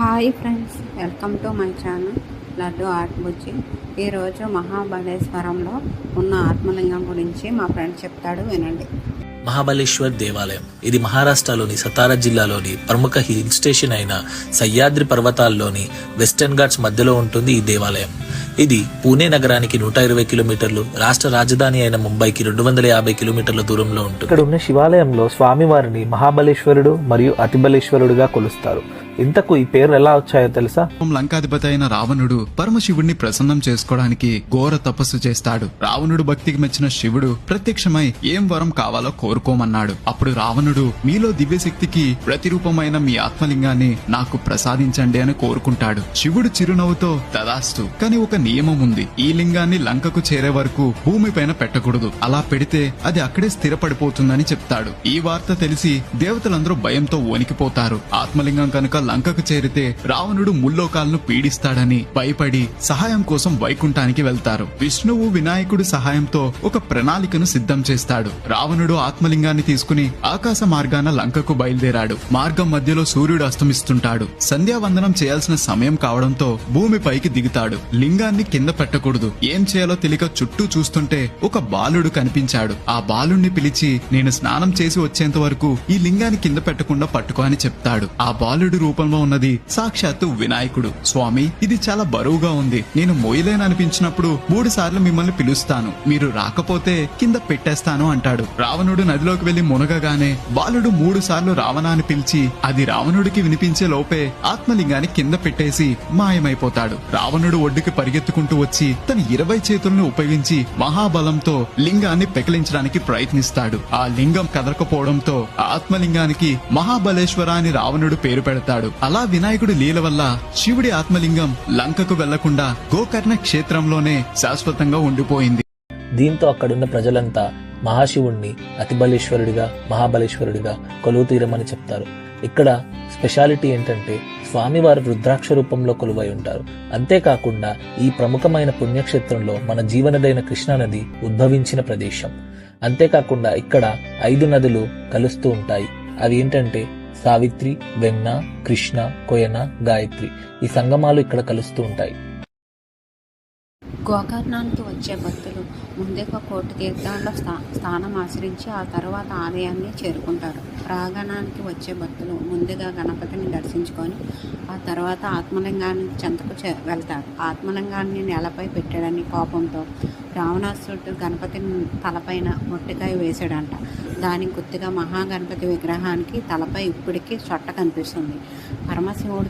Hi friends welcome to my channel Laddu art Bujji ఈరోజు మహాబలేశ్వరంలో ఉన్న ఆత్మలింగం గురించి మా ఫ్రెండ్ చెప్తాడు వినండి. మహాబలేశ్వర్ దేవాలయం. ఇది మహారాష్ట్రలోని సతారా జిల్లాలోని ప్రముఖ హిల్ స్టేషన్ అయిన సహ్యాద్రి పర్వతాల్లోని వెస్టర్న్ ఘాట్స్ మధ్యలో ఉంటుంది ఈ దేవాలయం. ఇది పూణే నగరానికి నూట ఇరవై కిలోమీటర్లు రాష్ట్ర రాజధాని అయిన ముంబైకి రెండు వందల యాభై కిలోమీటర్ల దూరంలో ఉంటుంది. ఇక్కడ ఉన్న శివాలయంలో స్వామివారిని మహాబలేశ్వరుడు మరియు అతిబలేశ్వరుడుగా కొలుస్తారు. ఇంతకు ఈ పేరు ఎలా వచ్చాయో తెలుసా? లంకాధిపతి అయిన రావణుడు పరమశివుణ్ణి ప్రసన్నం చేసుకోవడానికి ఘోర తపస్సు చేస్తాడు. రావణుడు భక్తికి మెచ్చిన శివుడు ప్రత్యక్షమై ఏం వరం కావాలో కోరుకోమన్నాడు. అప్పుడు రావణుడు మీలో దివ్యశక్తికి ప్రతిరూపమైన మీ ఆత్మలింగాన్ని నాకు ప్రసాదించండి అని కోరుకుంటాడు. శివుడు చిరునవ్వుతో తదాస్తు కానీ ఒక నియమం ఉంది. ఈ లింగాన్ని లంకకు చేరే వరకు భూమిపైన పెట్టకూడదు. అలా పెడితే అది అక్కడే స్థిరపడిపోతుందని చెప్తాడు. ఈ వార్త తెలిసి దేవతలందరూ భయంతో వణికిపోతారు. ఆత్మలింగం కనుక లంకకు చేరితే రావణుడు ముల్లోకాలను పీడిస్తాడని భయపడి సహాయం కోసం వైకుంఠానికి వెళ్తారు. విష్ణువు వినాయకుడి సహాయంతో ఒక ప్రణాళికను సిద్ధం చేస్తాడు. రావణుడు ఆత్మలింగాన్ని తీసుకుని ఆకాశ మార్గాన లంకకు బయలుదేరాడు. మార్గం మధ్యలో సూర్యుడు అస్తమిస్తుంటాడు. సంధ్యావందనం చేయాల్సిన సమయం కావడంతో భూమిపైకి దిగుతాడు. లింగాన్ని కింద పెట్టకూడదు. ఏం చేయాలో తెలియక చుట్టూ చూస్తుంటే ఒక బాలుడు కనిపించాడు. ఆ బాలుణ్ణి పిలిచి నేను స్నానం చేసి వచ్చేంత వరకు ఈ లింగాన్ని కింద పెట్టకుండా పట్టుకో అని చెప్తాడు. ఆ బాలుడి రూపంలో ఉన్నది. సాక్షాత్తు వినాయకుడు. స్వామి ఇది చాలా బరువుగా ఉంది. నేను మోయలేననిపించినప్పుడు మూడు సార్లు మిమ్మల్ని పిలుస్తాను. మీరు రాకపోతే కింద పెట్టేస్తాను అంటాడు. రావణుడు నదిలోకి వెళ్ళి మునగగానే బాలుడు మూడు సార్లు రావణ అని పిలిచి అది రావణుడికి వినిపించే లోపే ఆత్మలింగాన్ని కింద పెట్టేసి మాయమైపోతాడు. రావణుడు ఒడ్డుకి పరిగెత్తుకుంటూ వచ్చి తన ఇరవై చేతులను ఉపయోగించి మహాబలంతో లింగాన్ని పెకిలించడానికి ప్రయత్నిస్తాడు. ఆ లింగం కదలకపోవడంతో ఆత్మలింగానికి మహాబలేశ్వర అని రావణుడు పేరు పెడతాడు. అలా వినాయకుడి లీల వల్ల శివుడి ఆత్మలింగం లంకకు వెళ్ళకుండా గోకర్ణ క్షేత్రంలోనే శాశ్వతంగా ఉండిపోయింది. దీంతో అక్కడున్న ప్రజలంతా మహాశివుణ్ణి అతిబలేశ్వరుడిగా మహాబలేశ్వరుడిగా కొలువు తీరమని చెప్తారు. ఇక్కడ స్పెషాలిటీ ఏంటంటే స్వామివారు రుద్రాక్ష రూపంలో కొలువై ఉంటారు. అంతేకాకుండా ఈ ప్రముఖమైన పుణ్యక్షేత్రంలో మన జీవనదైన కృష్ణానది ఉద్భవించిన ప్రదేశం. అంతేకాకుండా ఇక్కడ ఐదు నదులు కలుస్తూ ఉంటాయి. అవి ఏంటంటే సావిత్రి వెన్న కృష్ణ కొయన గాయత్రి. ఈ సంగమాలు ఇక్కడ కలుస్తూ ఉంటాయి. గోకర్ణానికి వచ్చే భక్తులు ముందుగా కోటి తీర్థంలో స్థా స్థానం ఆశ్రయించి ఆ తర్వాత ఆలయాన్ని చేరుకుంటారు. ప్రాంగణానికి వచ్చే భక్తులు ముందుగా గణపతిని దర్శించుకొని ఆ తర్వాత ఆత్మలింగాన్ని చెంతకు చే వెళ్తారు. ఆత్మలింగాన్ని నేలపై పెట్టాడని కోపంతో రావణాసుడు గణపతిని తలపైన మొట్టికాయ వేశాడంట. దానికి గుర్తుగా మహాగణపతి విగ్రహానికి తలపై ఇప్పటికీ చొట్ట కనిపిస్తుంది. పరమశివుడు